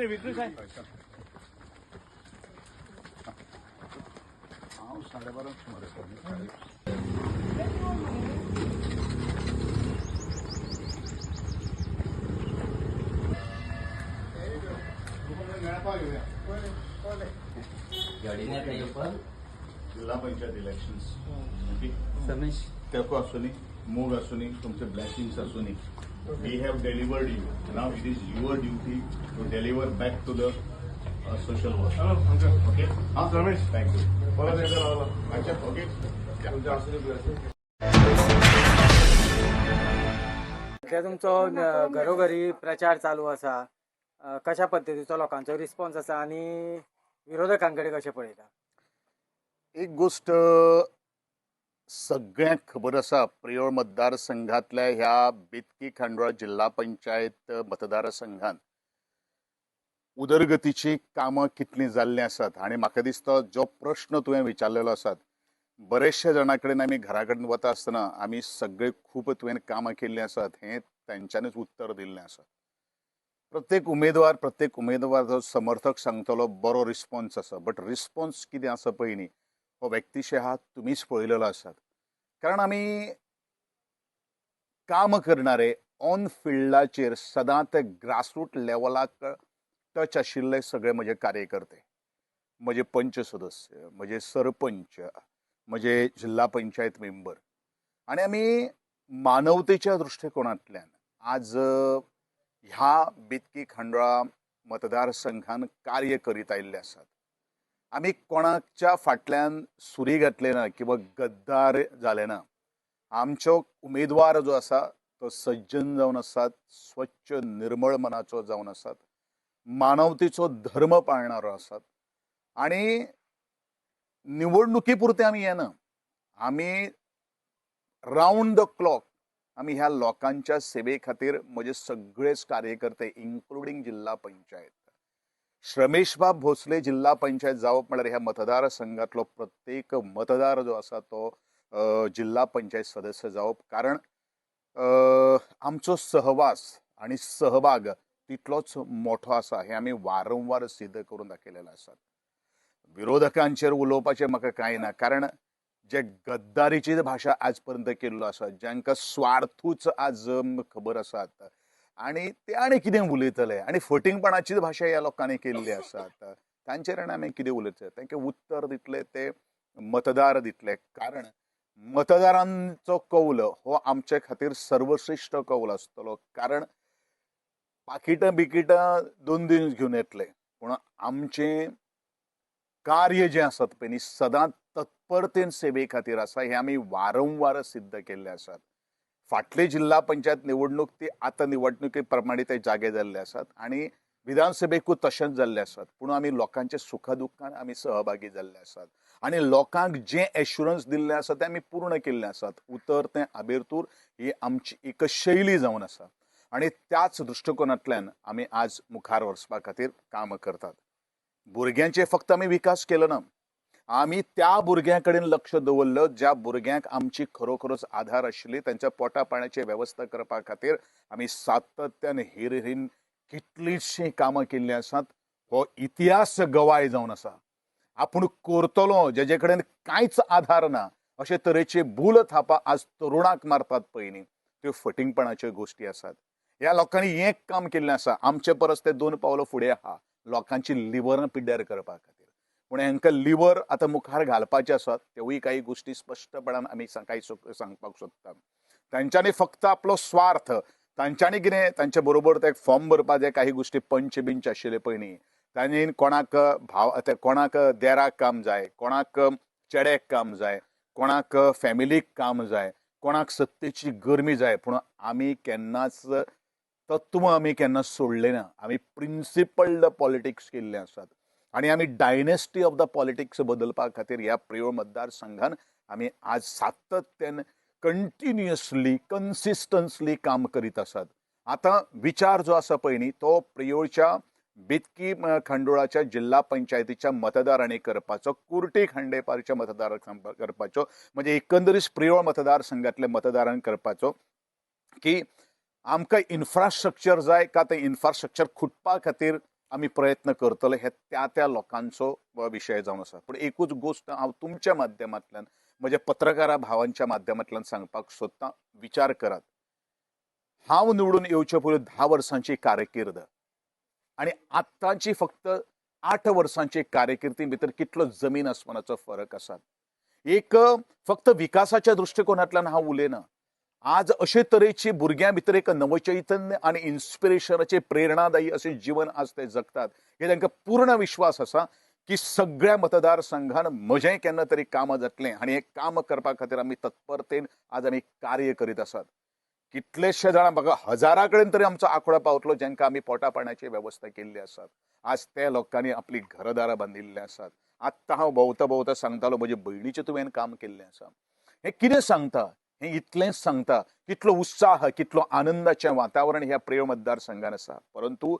विक्री विक्री काय? हांव साडे बारांक सुमार येता. मेळपाक येवया. जिल्हा पंचायत इलेक्शन्स ओके? समेश. तेको आसूनी मोग आसूनी तुमचे blessings आसूनी we have delivered you now it is your duty to deliver back to the social work okay हां रमेश थँक्यू परत एकदा लावला अच्छा ओके तुमच्या असलेली blessing. सध्या तुमचो घरोघरी प्रचार चालू असा. कशा पद्धतीचो लोकांचो रिस्पॉन्स असा आणि विरोधकांकडे कशे पळयता एक गोष्ट सगळ्यांक खबर आसा प्रियोळ मतदारसंघातल्या ह्या बेतकी खांडोळा जिल्हा पंचायत मतदारसंघान उदरगतीची कामां कितलीं जाल्लीं आसात आनी म्हाका दिसता जो प्रश्न तुवें विचारलेलो आसात बरेचशे जाणां कडेन आमी घरा कडेन वता आसतना आमी सगळे खूब तुवें कामां केल्लीं आसात हें तेंच्यांनीच उत्तर दिल्लें आसा प्रत्येक उमेदवार प्रत्येक उमेदवार समर्थक सांगतलो बरो रिस्पॉन्स आसा बट रिस्पॉन्स कितें आसा पळय न्ही हो व्यक्तिशय हा तुमीच पळयलेलो आसात कारण आमी काम करणारे ऑन फिल्डाचेर सदांच ग्रासरूट लेवलाक टच आशिल्ले सगळे म्हजे कार्यकर्ते. म्हजे पंच सदस्य म्हजे सरपंच म्हजे जिल्हा पंचायत मेंबर आनी आमी मानवतेच्या दृश्टिकोनांतल्यान आज ह्या बितकी खंडोळा मतदारसंघान कार्य करीत आयिल्ले आसात आमी कोणाच्या फाटल्यान सुरी घातले ना किंवा गद्दार जाले ना आमचो उमेदवार जो आसा तो सज्जन जावन आसात स्वच्छ निर्मळ मनाचो जावन आसात मानवतेचो धर्म पाळणारो आसात आणि निवडणुकी पुरते आमी येना आमी राऊंड द क्लॉक आमी ह्या लोकांच्या सेवे खातीर म्हजे सगळेच कार्यकर्ते इन्क्लुडींग जिल्हा पंचायत श्रमेशबाब भोसले जिल्हा पंचायत जावप म्हळ्यार ह्या मतदारसंघातलो प्रत्येक मतदार जो आसा तो जिल्हा पंचायत सदस्य जावप. कारण आमचो सहवास आणि सहभाग तितलोच मोठो आसा हे आमी वारंवार सिद्ध करून दाखयलेलो आसा विरोधकांचेर उलोवपाचें म्हाका कांय ना? कारण जे गद्दारीची भाशा आज पर्यंत केल्लो आसा जांकां स्वार्थूच आज खबर आसात आणि ते आनी कितें उलयतले आनी फटींगपणाचीच भाशा ह्या लोकांनी केल्ली आसात तांचेर आनी आमी कितें उलयतले तांकां उत्तर दितले ते मतदार दितले कारण मतदारांचो कौल हो आमचे खातीर सर्वश्रेष्ठ कौल आसतलो कारण पाकिटां बिकिटां दोन दीस घेवन येतले. पूण आमचें कार्य जें आसात पळय न्ही सदांच तत्परतेन सेवे खातीर आसा हें आमी वारंवार सिद्ध केल्लें आसात फाटले जिल्हा पंचायत निवडणूक ती आतां निवडणुके प्रमाणे ते जागे जाल्ले आसात आनी विधानसभेकूय तशेंच जाल्ले आसात पूण आमी लोकांच्या सुखदुखान आमी सहभागी जाल्ले आसात आनी लोकांक जे एश्युरन्स दिल्ले आसा ते आमी पूर्ण केल्ले आसात उतर ते आबेरतूर ही आमची एक शैली जावन आसा आनी त्याच दृश्टिकोनांतल्यान आमी आज मुखार वचपा खातीर काम करतात. भुरग्यांचे फक्त आमी विकास केलो ना आमी त्या भुरग्यां कडेन लक्ष दवरलं ज्या भुरग्यांक आमची खरोखरच आधार आशिल्ली त्यांच्या पोटा पाण्याची वेवस्था करपा खातीर आमी सातत्यान हिरहिरीन कितलींशीं कामां केल्लीं आसात हो इतिहास गवाय जावन आसा. आपूण करतलो जेजे कडेन कांयच आधार ना अशे तरेचे भूल थापा आज तरुणाक मारतात पयलीं न्ही त्यो फटींगपणाच्यो गोश्टी आसात. ह्या लोकांनी एक काम केल्लें आसा आमचे परस ते दोन पावलो फुडें आहा लोकांची लिवरां पिड्ड्यार करपा खातीर. पूण हांकां लिवर आतां मुखार घालपाचे आसात त्योय काही गोश्टी स्पश्टपणान आमी सा- काही सांगपाक सोदतात तांच्यांनी फक्त आपलो स्वार्थ तांच्यांनी कितें तांचे बरोबर ते फॉर्म भरपाचे काही गोश्टी पंच बिंच आशिल्ले पळय न्ही तांणी कोणाक भाव ते कोणाक देराक काम जाय कोणाक चेड्याक काम जाय कोणाक फॅमिलीक काम जाय कोणाक सत्तेची गरमी जाय पूण आमी केन्नाच तत्व आमी केन्ना सोडले ना. आमी प्रिन्सिपल्ड पॉलिटिक्स केल्ले आसात. आनी आमी डायनेस्टी ऑफ द पॉलिटिक्स बदलपा खातीर ह्या प्रियो मतदारसंघान आमी आज सातत्यान कंटिन्युअसली कन्सिस्टन्सली काम करीत आसात. आतां विचार जो आसा पळय न्ही तो प्रियोच्या बितकी खंडोळाच्या जिल्हा पंचायतीच्या मतदारांनी करपाचो कुर्टी खांडेपारच्या मतदार करपाचो म्हणजे एकंदरीत प्रियोळ मतदारसंघातल्या मतदारांक करपाचो की आमकां इन्फ्रास्ट्रक्चर जाय का तें इन्फ्रास्ट्रक्चर खुटपा खातीर आमी प्रयत्न करतले हे त्या त्या लोकांचो विशय जावन आसा पूण एकूच गोश्ट हांव तुमच्या माध्यमांतल्यान म्हज्या पत्रकारा भावांच्या माध्यमांतल्यान सांगपाक सोदतां विचार करात. हांव निवडून येवचे पयलीं धा वर्सांची कार्यकिर्द आनी आत्ताची फक्त आठ वर्सांची कार्यकिर्दी भितर कितलो जमीन आसमानाचो फरक आसा एक फक्त विकासाच्या दृश्टिकोनांतल्यान हांव उलयना आज अशे तरेची भुरग्यां भितर एक नवचैतन्य आनी इन्स्पिरेशनाचे प्रेरणादायी अशें जीवन आज ते जगतात. हे तांकां पूर्ण विश्वास आसा की सगळ्या मतदारसंघान म्हजें केन्ना तरी काम जातलें आनी हें काम करपा खातीर आमी तत्परतेन आज आमी कार्य करीत आसात कितलेशे जाणां म्हाका हजारा कडेन तरी आमचो आंकडो पावतलो जांकां आमी पोटा पाण्याची वेवस्था केल्ली आसात आज त्या लोकांनी आपली घरदारां बांदिल्ली आसात आत्तां हांव भोंवता भोंवता सांगतालो म्हजे भयणीचें तुवें काम केल्लें आसा हें कितें सांगता? हें इतलेंच सांगता कितलो उत्साह कितलो आनंदाचें वातावरण ह्या प्रेम मतदारसंघान आसा परंतु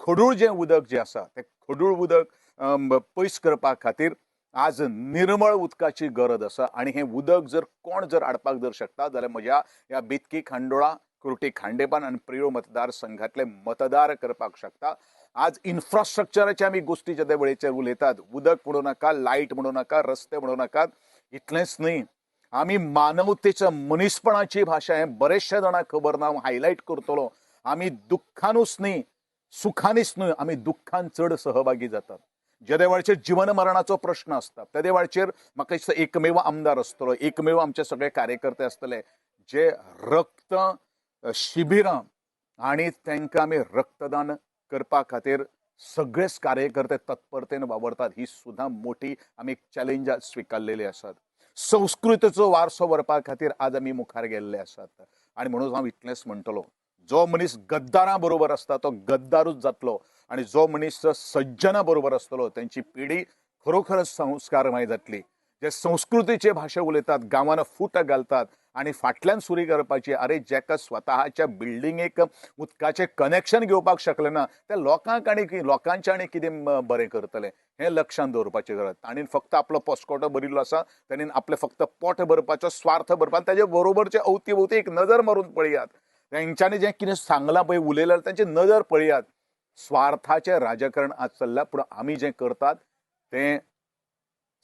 खडूळ जें उदक जें आसा तें खडूळ उदक पयस करपा खातीर आज निर्मळ उदकाची गरज आसा आनी हें उदक जर कोण जर हाडपाक जर शकता जाल्यार म्हज्या ह्या बितकी खांडोळा कुर्टी खांडेपान आनी प्रियो मतदारसंघातले मतदार करपाक शकता. आज इन्फ्रास्ट्रक्चराचे आमी गोश्टीच्या त्या वेळेचेर उलयतात उदक म्हणू नाका लायट म्हणू नाका रस्ते म्हणू नाकात इतलेंच न्ही आमी मानवतेच्या मनीसपणाची भाशा हें बरेचशे जाणांक खबर ना हायलायट करतलो. आमी दुख्खानूच न्ही सुखानीच न्हय आमी दुख्खान चड सहभागी जातात. ज्या जीवन जिवन मरणाचो प्रश्न आसता त्या देवाळचेर म्हाका दिसता एकमेव आमदार आसतलो एकमेव आमचे सगळे कार्यकर्ते आसतले जे रक्त शिबिरां आनी तांकां आमी रक्तदान करपा खातीर सगळेच कार्यकर्ते तत्परतेन वावरतात. ही सुद्दां मोठी आमी एक चॅलेंज स्विकारलेली आसात संस्कृतीचो वारसो व्हरपा खातीर आज आमी मुखार गेल्ले आसात. आनी म्हणून हांव इतलेंच म्हणटलो जो मनीस गद्दारां बरोबर आसता तो गद्दारूच जातलो. आनी जो मनीस सज्जना बरोबर आसतलो तेंची पिढी खरोखरच संस्कारमय जातली. जे संस्कृतीचे भाषा उलयतात गांवांना फूट घालतात आनी फाटल्यान सुरी करपाची आरे जेका स्वताच्या बिल्डिंगेक उदकाचें कनेक्शन घेवपाक शकले ना त्या लोकांक आनी लोकांचे लोकांचें आनी कितें बरें करतले. हें लक्षांत दवरपाची गरज. ताणीन फक्त आपलो पोस्कोटो भरिल्लो आसा ताणीन आपलें फक्त पोट भरपाचो स्वार्थ भरपा ताचे बरोबरचे अवती भोवती एक नजर मारून पळयात. तेंच्यांनी जें कितें सांगलां पळय उलयलां तांची नजर पळयात. स्वार्थाचें राजकारण आज चल्लां पूण आमी जें करतात तें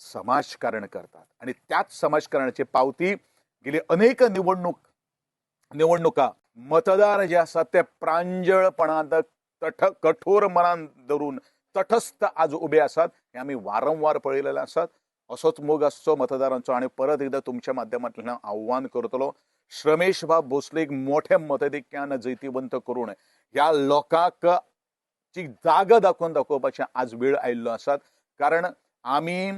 समाजकारण करतात. आनी त्याच समाजकारणाची पावती गेली अनेक निवडणूक निवडणुका. मतदार जे आसात ते प्रांजळपणात तठ कठोर मनान धरून तटस्थ आज उबे आसात हे आमी वारंवार पळयलेले आसात असोच मोग आसचो मतदारांचो. आनी परत एकदां तुमच्या माध्यमांतल्यान आव्हान करतलो. श्रमेश बाब भोसलेक मोठ्या मतदिक्यान जैतिवंत करून ह्या लोकांक ची जागा दाखोवन दाखोवपाचें आज वेळ आयिल्लो आसात कारण आमी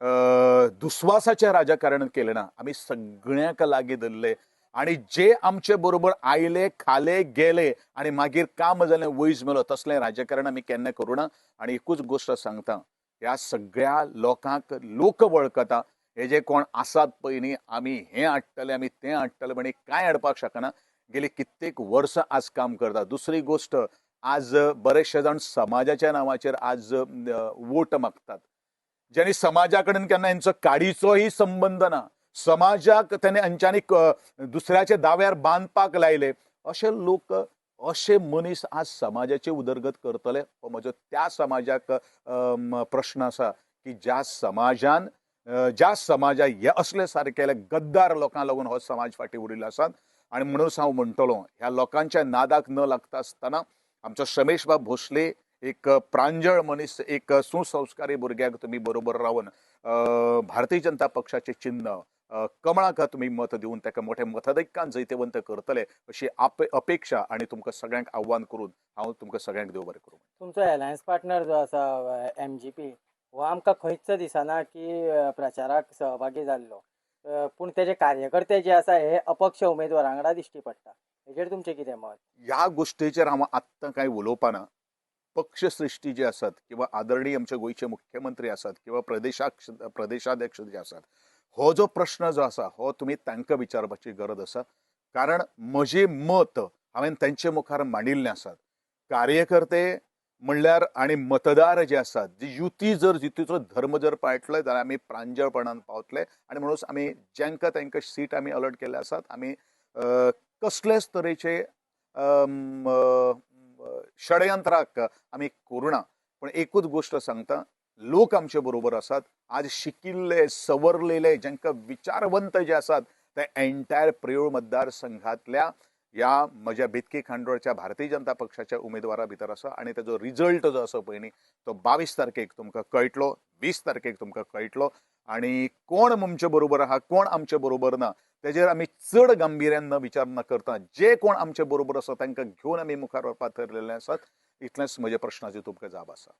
दुस्वासाच्या दुस्वासाचें राजकारण केलें ना आमी सगळ्यांक लागीं धरले. आनी जे आमचे बरोबर आयले खाले गेले आनी मागीर काम जालें वयज मेलो तसलें राजकारण आमी केन्ना करू ना? आनी एकूच गोश्ट सांगता ह्या सगळ्या लोकांक लोक वळखता. हे जे कोण आसात पळय न्ही आमी हें हाडटले आमी तें हाडटले म्हण कांय हाडपाक शकना? गेली कित्येक वर्सां आज काम करता. दुसरी गोश्ट आज बरेचशे जाण समाजाच्या नांवाचेर आज वोट मागतात. ज्यांनी समाजा कडेन केन्ना हेंचो काडीचोही संबंद ना समाजाक त्याने हांच्यांनी दुसऱ्याच्या दाव्यार बांदपाक लायले. अशे लोक अशे मनीस आज समाजाचे उदरगत करतले. हो म्हजो त्या समाजाक प्रश्न आसा की ज्या समाजान ज्या समाजा हे असले सारकेले गद्दार लोकांक लागून हो समाज फाटी उरिल्लो आसात आनी म्हणून हांव म्हणटलो ह्या लोकांच्या नादाक न लागता आसतना आमचो श्रमेश बाब भोसले एक प्रांजळ मनीस एक सुसंस्कारी भुरग्याक तुमी बरोबर रावन भारतीय जनता पक्षाचे चिन्ह कमळाक तुमी मत दिवन ताका मोठ्या मतदैक्यान जैतवंत करतले अशी आप अपेक्षा आनी तुमकां सगळ्यांक आव्हान करून हांव तुमकां सगळ्यांक देव बरें करूं तुमचो अलायन्स पार्टनर जो आसा एम जी पी हो आमकां खंयच दिसना की प्रचाराक सहभागी जाल्लो. पूण तेजे कार्यकर्ते जे आसा हे अपक्ष उमेदवारां वांगडा दिश्टी पडटा. हेजेर तुमचें कितें मत? ह्या गोश्टीचेर हांव आत्तां कांय उलोवपाना. पक्ष सृश्टी जे आसात किंवा आदरणीय आमचे गोंयचे मुख्यमंत्री आसात किंवा प्रदेशाक्ष प्रदेशाध्यक्ष जे आसात हो जो प्रश्न जो आसा हो तुमी तांकां विचारपाची गरज आसा कारण म्हजें मत हांवें तांचे मुखार मांडिल्लें आसात कार्यकर्ते म्हणल्यार आनी मतदार जे आसात जी युती जर युतीचो धर्म जर पाळटले जाल्यार आमी प्रांजळपणान पावतले आनी म्हणून आमी जेंकां तांकां सीट आमी अलॉट केल्ले आसात आमी कसलेच तरेचे षडयंत्राक आमी करुना पण एकूच गोष्ट सांगता लोक आमचे बरोबर आसात आज शिकिल्ले सवरलेले जांकां विचारवंत जे आसात ते एंटायर प्रयोळ मतदारसंघातल्या ह्या म्हज्या बेतकी खांडोळच्या भारतीय जनता पक्षाच्या उमेदवारा भितर आसा आणि ताजो रिजल्ट जो आसा पळय न्ही तो बावीस तारखेक तुमकां कळटलो वीस तारखेक तुमकां कळटलो. आणि कोण आमचे बरोबर आहा कोण आमचे बरोबर ना तेजेर आमी चड गांभीर्यान विचार न करता जे कोण आमचे बरोबर आसा तांकां घेवन आमी मुखार वचपाक ठरलेले आसात इतलेंच म्हज्या प्रश्नाचे तुमकां जाप आसा